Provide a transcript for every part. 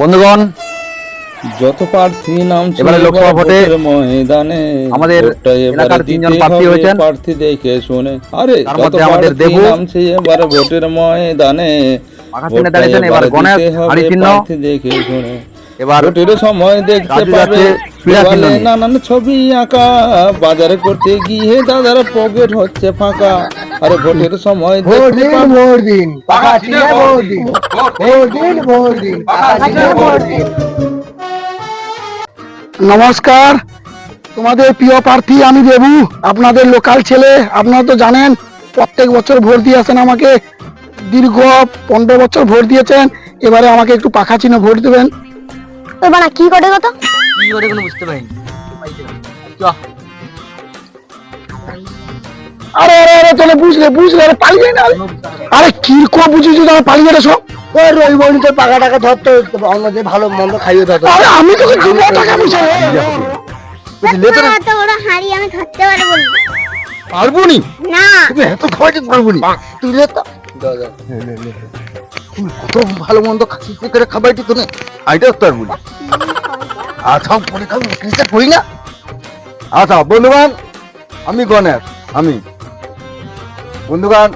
বন্ধুগণ যত প্রার্থী নাম এবারে লোকসভা ভোটে ময়দানে আমাদের এলাকার তিনজন প্রার্থী হয়েছেন। প্রার্থী দেখে শুনে আরে তার যত মধ্যে আমাদের দেবু, নামছে এবারে ভোটের ময়দানে দাঁড়িয়েছেন, এবার গণেশ, চিহ্ন। দেখে শুনে এবার সময় দেখতে পাবে। যাচ্ছে ক্রীড়া চিহ্ন দেওয়ালে নিয়ে। নানান ছবি আঁকা বাজারে করতে গিয়ে দাদার পকেট হচ্ছে ফাঁকা। আরে ভোটের সময় দেখতে দিন পাবে। ভোট দিন। পাকা চিনে ভোট দিন। ভোট দিন। ভোট দিন পাকা চিনে ভোট দিন। নমস্কার। তোমাদের প্রিয় প্রার্থী আমি দেবু আপনাদের লোকাল ছেলে। আপনারা তো জানেন প্রত্যেক বছর ভোট দিয়ে আসেন আমাকে। দীর্ঘ পনেরো বছর ভোট দিয়েছেন। এবারে আমাকে একটু পাখা চিহ্নে ভোট দেবেন। তো বানা কি করে কত কি করে কোনো বুঝতে পারিনি। আরে আরে আরে চলে বুঝলে বুঝলে আরে পালিয়ে না আরে। কীরকম বুঝেছি তুমি পালিয়ে গেছো ওই রবিবার তোর পাকা টাকা ধরতো আমাদের ভালো মন্দ খাইয়ে ধরতো আরে আমি তোকে দিব টাকা পয়সা এত বড় হাড়ি আমি ধরতে পারব না। পারব নি? না। তুমি এত খাওয়াতে পারব নি? তুই তো তুমি কত ভালো মন্দ করে না আইটা নি আচ্ছা পরে খাব করি না? আচ্ছা বন্ধুগান আমি গণেশ, আমি। বন্ধুগান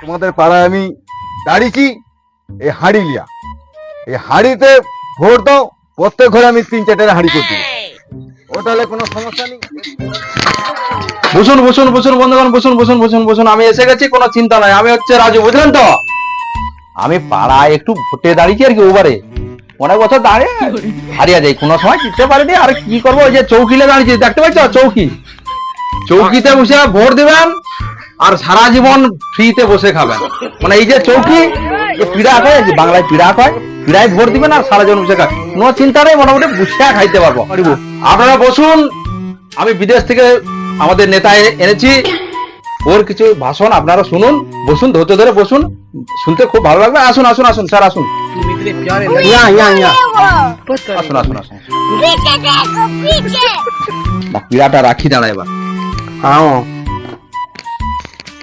তোমাদের পাড়ায় আমি দাঁড়িয়েছি এই হাঁড়ি লিয়া। এই হাঁড়িতে ভোট দাও, প্রত্যেক ঘরে আমি তিন চারটে হাঁড়ি করছি। ওটা হলে কোনো সমস্যা নেই। বসুন বসুন বসুন, বন্ধুগণ, বসুন বসুন বসুন বসুন। আমি এসে গেছি, কোনো চিন্তা নাই। আমি হচ্ছে রাজু, বুঝলেন তো? আমি পাড়ায় একটু ভোটে দাঁড়িয়েছি আর কি ওবারে। অনেক বছর দাঁড়িয়ে হারিয়ে যাই, কোনো সময় জিততে পারিনি। আর কি করব, ওই যে চৌকিলে দাঁড়িয়েছি, দেখতে পাচ্ছ? চৌকি। চৌকিতে বসে ভোট দিবেন আর সারা জীবন ফ্রিতে বসে খাবেন। মানে এই যে চৌকি পিড়া হয় বাংলায় পিড়া হয়। পিড়ায় ভোট দিবেন আর সারা জীবন বসে খাবেন। কোনো চিন্তা নেই, মোটামুটি বসে খাইতে পারব। আপনারা বসুন, আমি বিদেশ থেকে আমাদের নেতা এ- এনেছি। ওর কিছু ভাষণ আপনারা শুনুন, বসুন, ধৈর্য ধরে বসুন। শুনতে খুব ভালো লাগবে। আসুন আসুন আসুন স্যার আসুন। আসুন আসুন আসুন। পীড়াটা রাখি দাঁড়া এবার।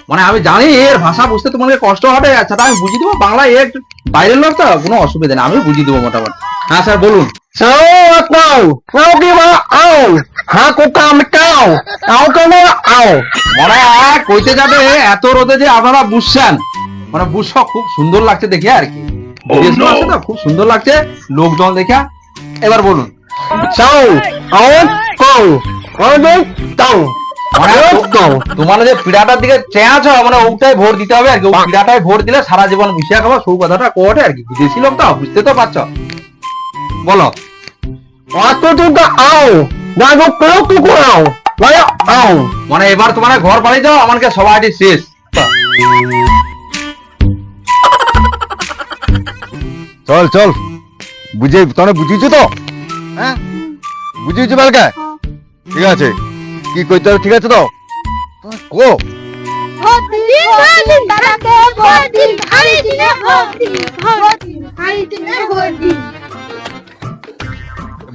মানে আমি জানি এর ভাষা বুঝতে তোমাকে কষ্ট হবে। আচ্ছা আমি বুঝিয়ে দেবো বাংলা এর বাইরের লোক তো কোনো অসুবিধা নেই আমি বুঝিয়ে দেবো মোটামুটি। হ্যাঁ স্যার বলুন। কইতে যাবে এত রোদে যে আপনারা বুঝছেন। মানে বুঝছ খুব সুন্দর লাগছে দেখে আর কি। তো? খুব সুন্দর লাগছে। লোকজন দেখে। এবার বলুন। মানে তোমার যে পিড়াটার দিকে মানে ওটাই ভোট দিতে হবে আর কি। পিড়াটাই ভোট দিলে সারা জীবন বুঝিয়া খাব সৌ কথাটা কোটে আর কি। বিদেশি লোক তো বুঝতে তো পারছ। বলো। ao. Bayo মানে এবার তোমার ঘর বাড়ি যাও আমাকে সবাই শেষ। চল চল। বুঝে তোনে বুঝিছো তো? হ্যাঁ। বুঝিছো বালকা? ঠিক আছে। কি কইতে হবে ঠিক আছে তো? কো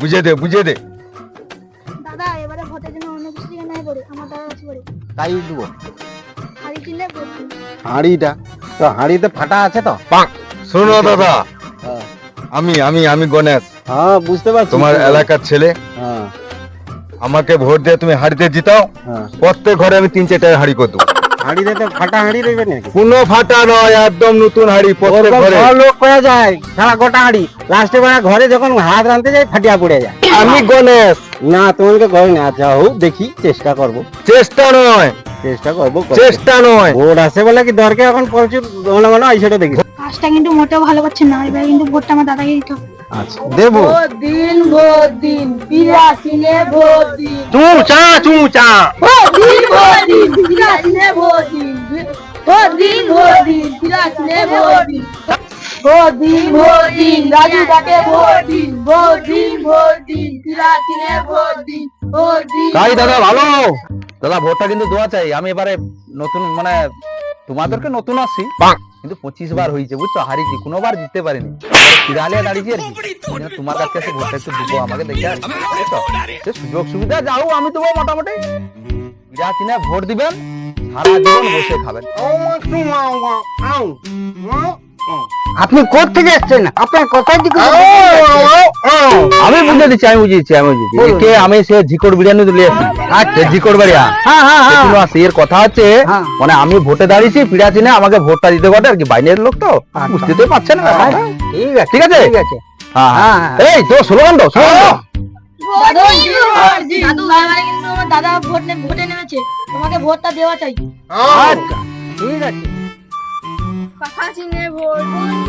বুঝে দে বুঝে দে। দাদা এবারে ভোটের জন্য অন্য কিছু দিকে নাই পড়ে আমার দাদা আছে পড়ে তাই দিব হাড়ি হাঁড়িটা তো হাঁড়িতে ফাটা আছে তো? শোনো দাদা। আমি আমি আমি গণেশ। হ্যাঁ বুঝতে পারছি। তোমার এলাকার ছেলে। হ্যাঁ। আমাকে ভোট দিয়ে তুমি হাড়িতে জিতাও। হ্যাঁ। প্রত্যেক ঘরে আমি তিন চারটা হাড়ি করে দেবো হাঁড়িতে তো ফাটা হাঁড়ি দেবে নাকি? কোনো ফাটা নয় একদম নতুন হাড়ি প্রত্যেক ঘরে। লোক যায় সারা গোটা হাঁড়ি। লাস্টে বেলা ঘরে যখন হাত রাঁধতে যায় ফাটিয়া পড়ে যায়। আমি গণেশ। না তোমাকে না আচ্ছা হোক দেখি চেষ্টা করব। চেষ্টা নয়। চেষ্টা করব চেষ্টা নয়। ভোট আছে বলে কি দরকার? এখন ঘন ঘন সেটা দেখি। কাজটা কিন্তু মোটেও ভালো করছে না এবার কিন্তু ভোটটা আমার দাদাকে দিতে হবে। আচ্ছা দেবো। দিন দিন দিন দিন দিন দিন দিন দিন দিন দিন দিন রাজু তাকে দিন দিন দিন দিন দিন তাই দাদা ভালো। দাদা ভোটটা কিন্তু দেওয়া চাই। আমি এবারে নতুন মানে তোমাদেরকে নতুন আসি কিন্তু পঁচিশ বার হয়েছে বুঝছ? হারিয়েছি কোনোবার জিততে পারিনি। ফিরালিয়া দাঁড়িয়েছি আর কি তোমার কাছে ভোটটা একটু দেবো আমাকে দেখে আর কি, সুযোগ সুবিধা যাও আমি দেবো মোটামুটি। যা চিনে ভোট দিবেন সারা জীবন বসে খাবেন। আপনি কোথ থেকে এসছেন? আপনার কোথায় দিকে আমি বুঝে দিচ্ছি আমি বুঝেছি আমি বুঝেছি। একে আমি সে ঝিকড় বিরিয়ানি তুলে আসি আচ্ছা। ঝিকড় বাড়িয়া? হ্যাঁ হ্যাঁ হ্যাঁ। এর কথা হচ্ছে হ্যাঁ। মানে আমি ভোটে দাঁড়িয়েছি ফিরাছি না আমাকে ভোটটা দিতে পারে আর কি বাইরের লোক তো। বুঝতে তো পারছে না ঠিক আছে ঠিক আছে? ঠিক আছে। হ্যাঁ হ্যাঁ। এই তো স্লোগান তো স্লোগান দাদু দাদু এবারে কিন্তু আমার দাদা ভোট ভোটে নেমেছে। তোমাকে ভোটটা দেওয়া চাই। আচ্ছা ঠিক আছে। পাখা চিনে ভোট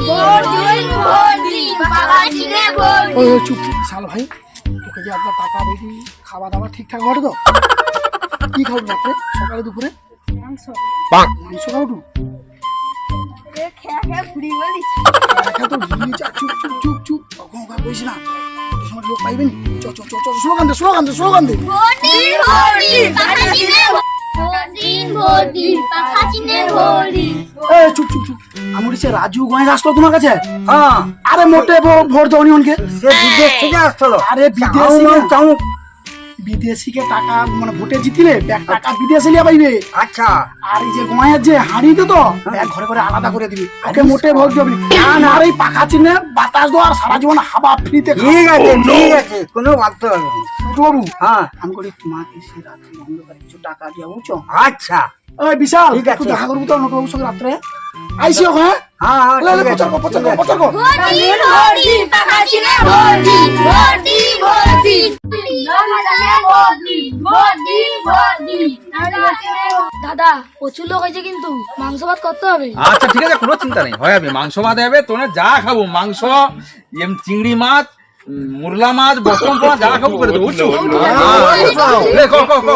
ভোট দিন ভোট দিন পাখা চিনে ভোট ওই ওই চুপ চুপ শাল ভাই তোকে যে আপনার টাকা দেখি খাওয়া দাওয়া ঠিকঠাক ঘটে তো? কি খাব রাত্রে সকালে দুপুরে? মাংস। মাংস খাব তো? খেয়ে খেয়ে ফুড়ি বলিস দেখা তো ঘিয়ে যা চুপ চুপ চুপ চুপ। কখন ওখানে না। লোক পাইবে চ চ চ চ স্লোগান দে স্লোগান দে স্লোগান দে। দিন ভোট দিন পাখা চিনে ভোট দিন ভোট দিন পাখা চিনে ভোট দিন এই চুপ চুপ চুপ। আমি বলছি রাজু গোয়েন আসলো তোমার কাছে? হ্যাঁ। আরে মোটে ভো- দাও অনিয়নকে সে বিদেশ থেকে আসছিল। আরে বিদেশি বিদেশিকে টাকা মানে ভোটে জিতিলে ব্যাগ টাকা বিদেশে লিয়া পাইবে। আচ্ছা। আর এই যে যে হাঁড়িতে তো ব্যাগ ঘরে ঘরে আলাদা করে দিবি। ওকে মোটে ভোট দিবি আর এই পাখা চিনে বাতাস দো আর সারা জীবন হাবা ফ্রিতে ঠিক আছে ঠিক আছে কোনো বাধ্য হবে বাবু হ্যাঁ। আমি করি তোমাকে সে রাত্রে অন্ধকারে কিছু টাকা দিয়া বুঝছ আচ্ছা। ওই বিশাল। ঠিক আছে। দেখা করব তো নটবাবুর সঙ্গে রাত্রে? আইসি ওখানে? হ্যাঁ হ্যাঁ প্রচার কর, প্রচার কর, প্রচার কর। দাদা প্রচুর লোক হয়েছে কিন্তু। মাংস ভাত করতে হবে। আচ্ছা ঠিক আছে কোনো চিন্তা নেই। হয় আমি মাংস ভাত হবে তোমরা যা খাব। মাংস এম চিংড়ি মাছ মুরলা মাছ পোড়া যা খাব করে দেবো বুঝছ। লে, কো, কো, কো,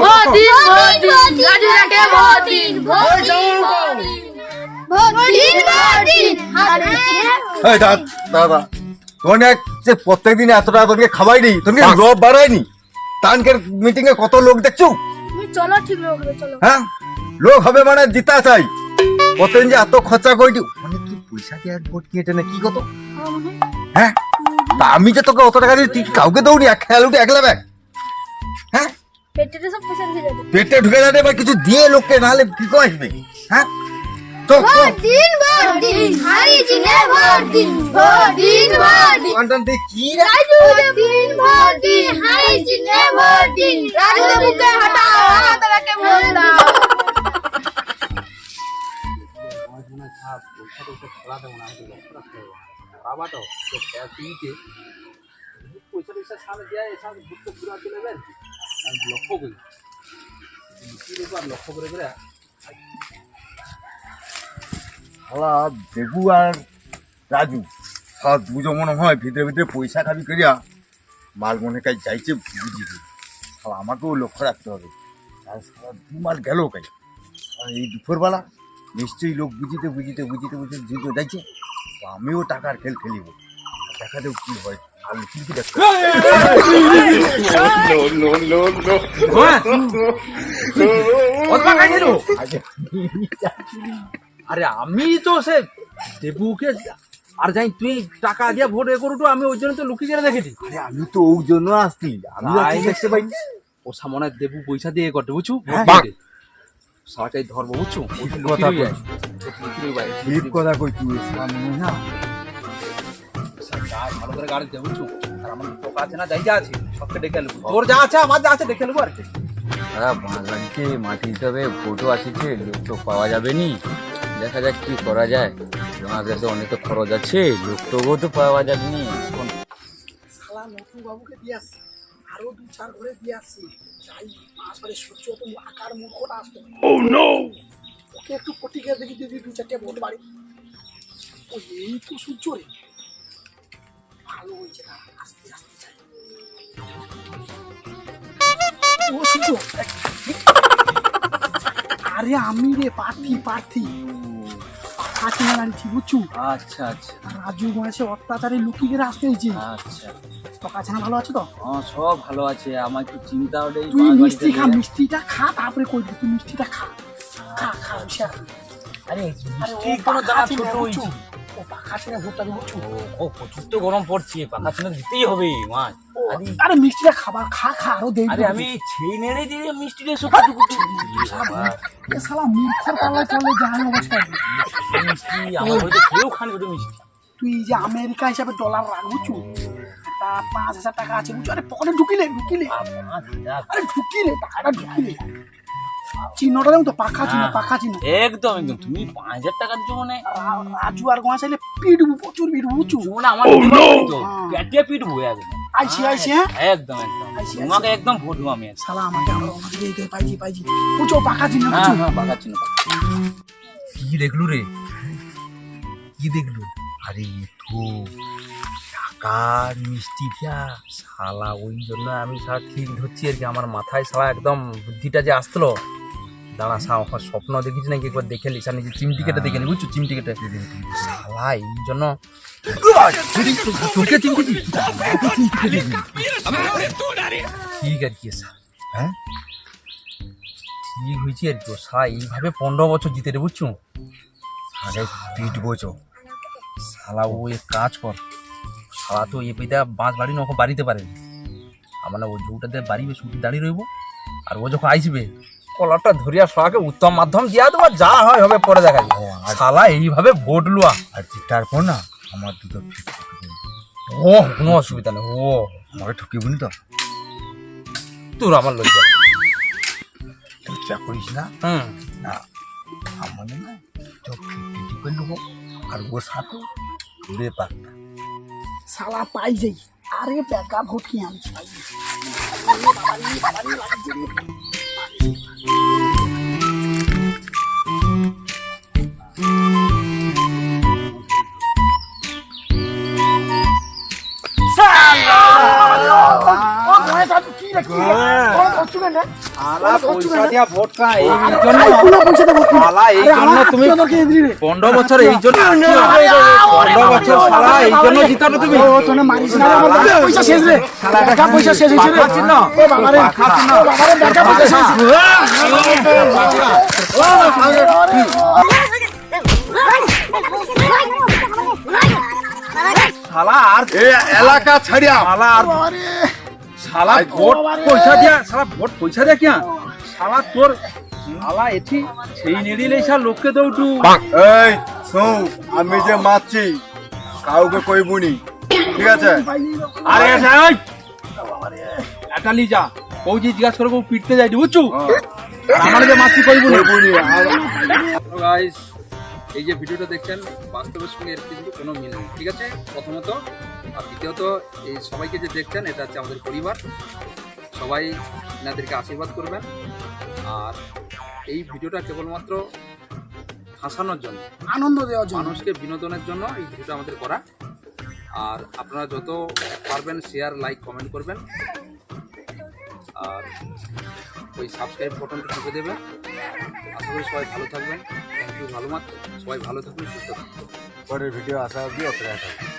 এই দাদা দাদা তোনে যে প্রত্যেকদিন এত টাকা তোকে খাবাই নি তোকে রব বাড়ায়নি তানকের মিটিং এ কত লোক দেখছ? চলো ঠিক লোক চলো। হ্যাঁ? লোক হবে মানে জিতা চাই। প্রত্যেকদিন যে এত খরচা করি অনেক কি পয়সা দিয়ে কিনে টেনে কি কত? হ্যাঁ? আমি যে তোকে অত টাকা দিয়ে তুই কাউকে দৌড়ি এক খেয়াল উঠে একলা ব্যাগ। হ্যাঁ? পেটে ঢুকে যাবে। পেটে ঢুকে যাবে বা কিছু দিয়ে লোককে নাহলে কি করে আসবে হ্যাঁ? তো ভোট দিন ভোট দিন হারি চিনে ভোট দিন ভোট দিন ভোট দিন কোয়ান্টাম দিয়ে কি রে? রাজু দিন ভোট দিন হারি চিনে ভোট দিন রাজু বুকে হটাও আমাদেরকে ভোট দাও দেবু আর রাজু, শালা দুজন মনে হয়, ভিতরে ভিতরে পয়সা খাবি করিয়া মাল মনে কাজ যাইছে বুঝি শালা আমাকেও লক্ষ্য রাখতে হবে। আর শালা দু মাল গেল কাজ। আর এই দুপুরবেলা নিশ্চয়ই লোক বুঝিতে বুঝিতে বুঝিতে বুঝিতে যাইছে। তো আমিও টাকার খেল খেলিব দেখা দেব কি হয় আর হ্যাঁ? আমি তো সে দেবুকে আর যাই তুই টাকা দিয়ে ভোট এ করুটো আমি ওই জন্য তো লুকিয়ে গেলে দেখেছি আরে আমি তো ওই জন্য আসছি আমি দেখতে পাই ও সামনে দেবু পয়সা দিয়ে করতে বুঝছ সারাটাই ধর্ম বুঝছ? কথা কই। কথা কই তুই সামনে না। ভালো করে গাড়ি দিয়ে বুঝছ? আর আমার টোকা আছে না যাই যা আছে সবকে ডেকে নেব তোর যা আছে আমার যা আছে দেখে নেব আর কি। দাদা বাঙালিকে মাটি আসছে লোক তো পাওয়া যাবে নি। দেখা যাক কি করা যায়। আমার কাছে অনেক তো খরচ আছে লোক তো তো পাওয়া যাবে নি এখন শালা নটু বাবুকে দিয়ে আসছি। আরও দু চার ঘরে দিয়ে আসছি। চাই আসলে সূর্য তো আকার আসতো ও নো ওকে একটু দেখি দিদি দু চারটে ভোট বাড়ি ও এই তো সূর্য রে ভালো হয়েছে না আস্তে আস্তে চাই ও সূর্য আরে আমি রে প্রার্থী প্রার্থী পাখা কিনে আনছি বুঝছু? আচ্ছা আচ্ছা। রাজু মাসে অত্যাচারে লুকিয়ে আসতে হয়েছে। আচ্ছা। তো কাছানা ভালো আছে তো? হ্যাঁ সব ভালো আছে। আমার একটু চিন্তা হলে তুই মিষ্টি খা মিষ্টিটা খা তারপরে কই তুই মিষ্টিটা খা। খা খা আরে মিষ্টি কোনো পাখা ছোট হয়েছে। পাখা ছেড়ে ভোটটা বুঝছ ও প্রচুর তো গরম পড়ছে পাখা শুনে দিতেই হবে মাছ আরে মিষ্টিটা খাবার খা খা আরও দেরি আরে আমি ছেই নেড়ে দিয়ে মিষ্টি দিয়ে শুকনো এ শালা মূর্খর পাল্লায় চলে যায় অবস্থা মিষ্টি আমার হয়তো কেউ খান কত মিষ্টি তুই যে আমেরিকা হিসাবে ডলার রাখ বুঝছ তা পাঁচ হাজার টাকা আছে বুঝছ আরে পকেটে ঢুকিলে ঢুকিলে আরে ঢুকিলে টাকাটা ঢুকিলে চিহ্নটা দেখুন তো পাখা চিহ্ন পাখা চিহ্ন। একদম একদম। তুমি পাঁচ হাজার টাকার জন্য রা- রাজু আর গোয়া চাইলে পিটবু প্রচুর পিটবু বুঝছ মানে আমার পেটে পিটবো একদম আইসি আইসি হ্যাঁ? একদম একদম। তোমাকে একদম ভোট দেবো আমি সালা আমাকে আমরা বুঝছ পাখা চিহ্ন হ্যাঁ হ্যাঁ পাকাচ্ছি না কি দেখলু রে? কি দেখলু? আরে তো টাকার মিষ্টি শালা ওই জন্য আমি সারা ঠিক ধরছি আর কি। আমার মাথায় সারা একদম বুদ্ধিটা যে আসলো। দাঁড়া সা আমার স্বপ্ন দেখেছি নাকি? একবার দেখে লি নিজে চিমটি কেটে দেখে নি বুঝছ? চিমটি কেটে শালা, এই জন্য তোকে চিমটি ঠিক আর কি স্যার হ্যাঁ? ঠিক হয়েছে আর কি? শালা, এইভাবে পনেরো বছর জিতে রে, বুঝছ? আরে পিটবো চো শালা, ও এক কাজ কর। শালা, তো এ পেতে বাঁশ বাড়ি নখ বাড়িতে পারে আমার ও জুটাতে বাড়িবে ছুটি দাঁড়িয়ে রইব। আর ও যখন আইসবে কলারটা ধরিয়া শালাকে উত্তম মাধ্যম দিয়া দেবো যা হয় হবে পরে দেখা যাবে। শালা এইভাবে ভোট লুয়া। আর তারপর না আমার দুটো ও কোনো অসুবিধা নেই ও। আমাকে ঠকিবনি তো? তোর আমার লজ্জা। তুই চা করিস না? হুম। আমাদের না তো ফিফটি টিপে নেব আর ও সাথে ঘুরে সালা পাই যাই আরে বেকা ভোট কি আনছি রে? শালা পয়সা দিয়া ভোট এই জন্য পয়সা এই জন্য তুমি বছর এই জন্য বছর শালা এই জন্য জিতানো তুমি ও, তোনে মারিস না রে, আমার বেকার পয়সা শেষ রে। বেকার পয়সা শেষ হয়েছে রে। চিহ্ন। ও বাবা রে, পাখা চিহ্ন। বাবা রে, বেকার পয়সা শেষ। শালা আর এলাকা ছাড়িয়া শালা আরে, শালা ভোট পয়সা দিয়া শালা ভোট পয়সা দিয়া কিয়া? শালা তোর শালা এটি সেই নেড়িলে শালা লোককে দৌটু এই শোন আমি যে মারছি কাউকে কইবুনি ঠিক আছে? আরে এই! এটা লি যা। বৌজি জিজ্ঞাসা করে বউ পিটতে যাই বুঝছু? আমার যে মাছি কইবু না? কইবুনি গাইস এই যে ভিডিওটা দেখছেন বাস্তবের সঙ্গে এর কিন্তু কোনো মিল নেই ঠিক আছে? প্রথমত আর দ্বিতীয়ত এই সবাইকে যে দেখছেন এটা হচ্ছে আমাদের পরিবার। সবাই এনাদেরকে আশীর্বাদ করবেন। আর এই ভিডিওটা কেবলমাত্র হাসানোর জন্য আনন্দ দেওয়ার জন্য। মানুষকে বিনোদনের জন্য এই ভিডিওটা আমাদের করা। আর আপনারা যত পারবেন শেয়ার লাইক কমেন্ট করবেন। আর ওই সাবস্ক্রাইব বটনটা টিপে দেবেন। আশা করি সবাই ভালো থাকবেন। ইউ ভালো মাত্র। সবাই ভালো থাকুন সুস্থ থাকুন। পরের ভিডিও আসা অবধি অপেক্ষা থাকবে